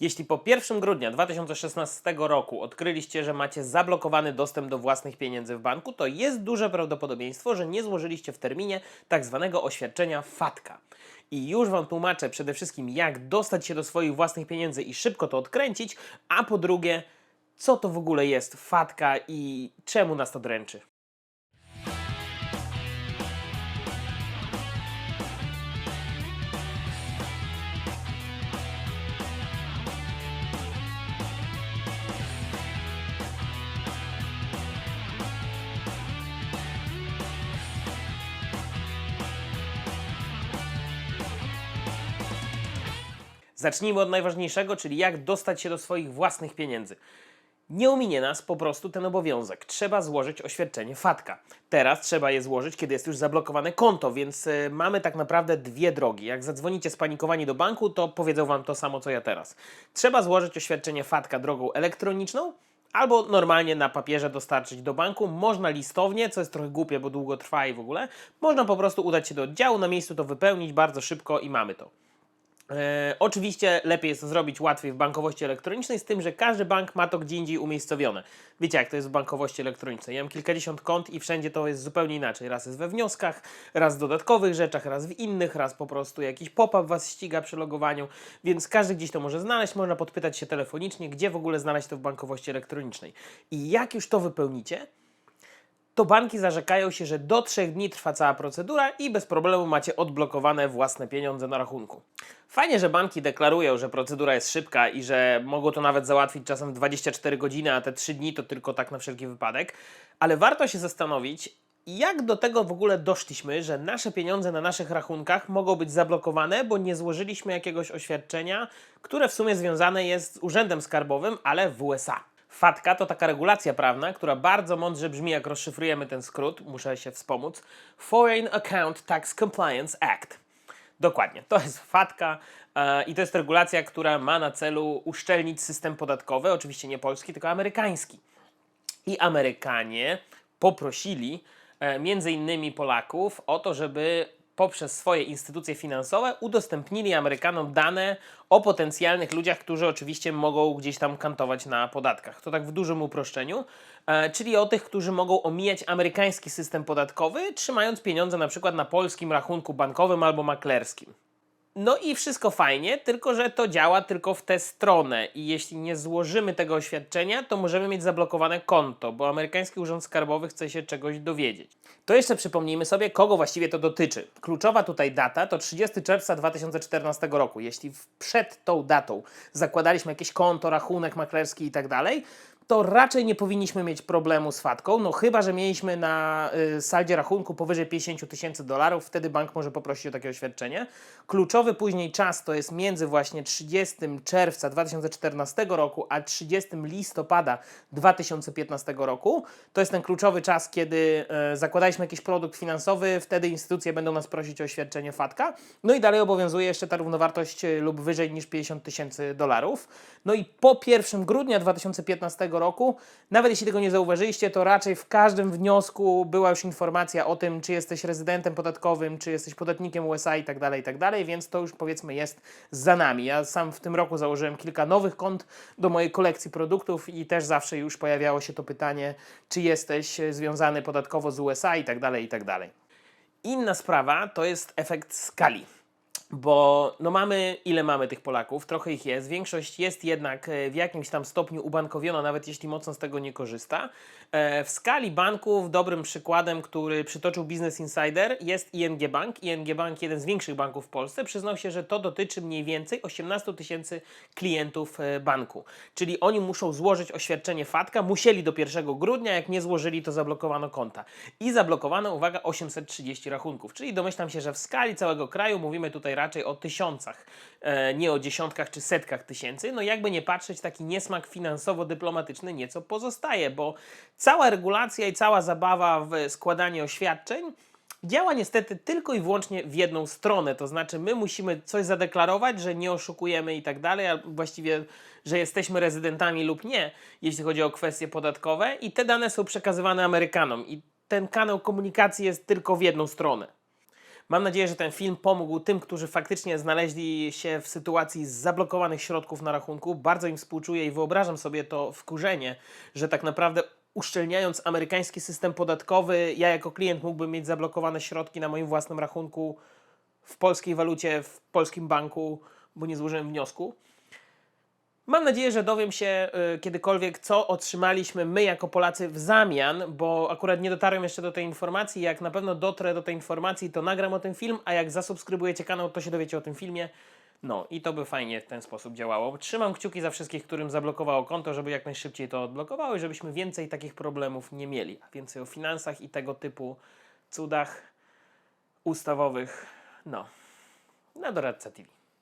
Jeśli po 1 grudnia 2016 roku odkryliście, że macie zablokowany dostęp do własnych pieniędzy w banku, to jest duże prawdopodobieństwo, że nie złożyliście w terminie tak zwanego oświadczenia FATKA. I już Wam tłumaczę przede wszystkim, jak dostać się do swoich własnych pieniędzy i szybko to odkręcić, a po drugie, co to w ogóle jest FATKA i czemu nas to dręczy. Zacznijmy od najważniejszego, czyli jak dostać się do swoich własnych pieniędzy. Nie ominie nas po prostu ten obowiązek. Trzeba złożyć oświadczenie FATKA. Teraz trzeba je złożyć, kiedy jest już zablokowane konto, więc y, mamy tak naprawdę dwie drogi. Jak zadzwonicie spanikowani do banku, to powiedzą Wam to samo, co ja teraz. Trzeba złożyć oświadczenie FATKA drogą elektroniczną, albo normalnie na papierze dostarczyć do banku. Można listownie, co jest trochę głupie, bo długo trwa i w ogóle. Można po prostu udać się do oddziału, na miejscu to wypełnić bardzo szybko i mamy to. E, oczywiście lepiej jest to zrobić łatwiej w bankowości elektronicznej, z tym, że każdy bank ma to gdzie indziej umiejscowione. Wiecie, jak to jest w bankowości elektronicznej. Ja mam kilkadziesiąt kont i wszędzie to jest zupełnie inaczej. Raz jest we wnioskach, raz w dodatkowych rzeczach, raz w innych, raz po prostu jakiś pop-up was ściga przy logowaniu, więc każdy gdzieś to może znaleźć. Można podpytać się telefonicznie, gdzie w ogóle znaleźć to w bankowości elektronicznej. I jak już to wypełnicie, to banki zarzekają się, że do trzech dni trwa cała procedura i bez problemu macie odblokowane własne pieniądze na rachunku. Fajnie, że banki deklarują, że procedura jest szybka i że mogą to nawet załatwić czasem w 24 godziny, a te 3 dni to tylko tak na wszelki wypadek, ale warto się zastanowić, jak do tego w ogóle doszliśmy, że nasze pieniądze na naszych rachunkach mogą być zablokowane, bo nie złożyliśmy jakiegoś oświadczenia, które w sumie związane jest z urzędem skarbowym, ale w USA. FATKA to taka regulacja prawna, która bardzo mądrze brzmi, jak rozszyfrujemy ten skrót, muszę się wspomóc. Foreign Account Tax Compliance Act. Dokładnie, to jest FATKA e, i to jest regulacja, która ma na celu uszczelnić system podatkowy, oczywiście nie polski, tylko amerykański. I Amerykanie poprosili e, między innymi Polaków o to, żeby poprzez swoje instytucje finansowe udostępnili Amerykanom dane o potencjalnych ludziach, którzy oczywiście mogą gdzieś tam kantować na podatkach. To tak w dużym uproszczeniu, e, czyli o tych, którzy mogą omijać amerykański system podatkowy, trzymając pieniądze na przykład na polskim rachunku bankowym albo maklerskim. No i wszystko fajnie, tylko że to działa tylko w tę stronę i jeśli nie złożymy tego oświadczenia, to możemy mieć zablokowane konto, bo amerykański urząd skarbowy chce się czegoś dowiedzieć. To jeszcze przypomnijmy sobie, kogo właściwie to dotyczy. Kluczowa tutaj data to 30 czerwca 2014 roku. Jeśli przed tą datą zakładaliśmy jakieś konto, rachunek maklerski i tak dalej, to raczej nie powinniśmy mieć problemu z fatką, no chyba, że mieliśmy na y, saldzie rachunku powyżej 50 tysięcy dolarów, wtedy bank może poprosić o takie oświadczenie. Kluczowy później czas to jest między właśnie 30 czerwca 2014 roku, a 30 listopada 2015 roku. To jest ten kluczowy czas, kiedy e, zakładaliśmy jakiś produkt finansowy, wtedy instytucje będą nas prosić o oświadczenie FATKA. No i dalej obowiązuje jeszcze ta równowartość e, lub wyżej niż 50 tysięcy dolarów. No i po 1 grudnia 2015 roku, nawet jeśli tego nie zauważyliście, to raczej w każdym wniosku była już informacja o tym, czy jesteś rezydentem podatkowym, czy jesteś podatnikiem USA i tak dalej, i tak dalej, więc to już powiedzmy jest za nami. Ja sam w tym roku założyłem kilka nowych kont do mojej kolekcji produktów i też zawsze już pojawiało się to pytanie, czy jesteś związany podatkowo z USA i tak dalej, i tak dalej. Inna sprawa to jest efekt skali. Bo no mamy, ile mamy tych Polaków? Trochę ich jest. Większość jest jednak e, w jakimś tam stopniu ubankowiona, nawet jeśli mocno z tego nie korzysta. E, W skali banków dobrym przykładem, który przytoczył Business Insider jest ING Bank. ING Bank, jeden z większych banków w Polsce, przyznał się, że to dotyczy mniej więcej 18 tysięcy klientów e, banku. Czyli oni muszą złożyć oświadczenie FATKA, musieli do 1 grudnia, jak nie złożyli, to zablokowano konta. I zablokowano, uwaga, 830 rachunków. Czyli domyślam się, że w skali całego kraju mówimy tutaj raczej o tysiącach, e, nie o dziesiątkach czy setkach tysięcy. No jakby nie patrzeć, taki niesmak finansowo-dyplomatyczny nieco pozostaje, bo cała regulacja i cała zabawa w składanie oświadczeń działa niestety tylko i wyłącznie w jedną stronę. To znaczy, my musimy coś zadeklarować, że nie oszukujemy i tak dalej, a właściwie, że jesteśmy rezydentami lub nie, jeśli chodzi o kwestie podatkowe, i te dane są przekazywane Amerykanom. I ten kanał komunikacji jest tylko w jedną stronę. Mam nadzieję, że ten film pomógł tym, którzy faktycznie znaleźli się w sytuacji zablokowanych środków na rachunku. Bardzo im współczuję i wyobrażam sobie to wkurzenie, że tak naprawdę uszczelniając amerykański system podatkowy, ja jako klient mógłbym mieć zablokowane środki na moim własnym rachunku w polskiej walucie, w polskim banku, bo nie złożyłem wniosku. Mam nadzieję, że dowiem się y, kiedykolwiek, co otrzymaliśmy my jako Polacy w zamian, bo akurat nie dotarłem jeszcze do tej informacji. Jak na pewno dotrę do tej informacji, to nagram o tym film, a jak zasubskrybujecie kanał, to się dowiecie o tym filmie. No i to by fajnie w ten sposób działało. Trzymam kciuki za wszystkich, którym zablokowało konto, żeby jak najszybciej to odblokowało i żebyśmy więcej takich problemów nie mieli. A więcej o finansach i tego typu cudach ustawowych, no, na Doradca TV.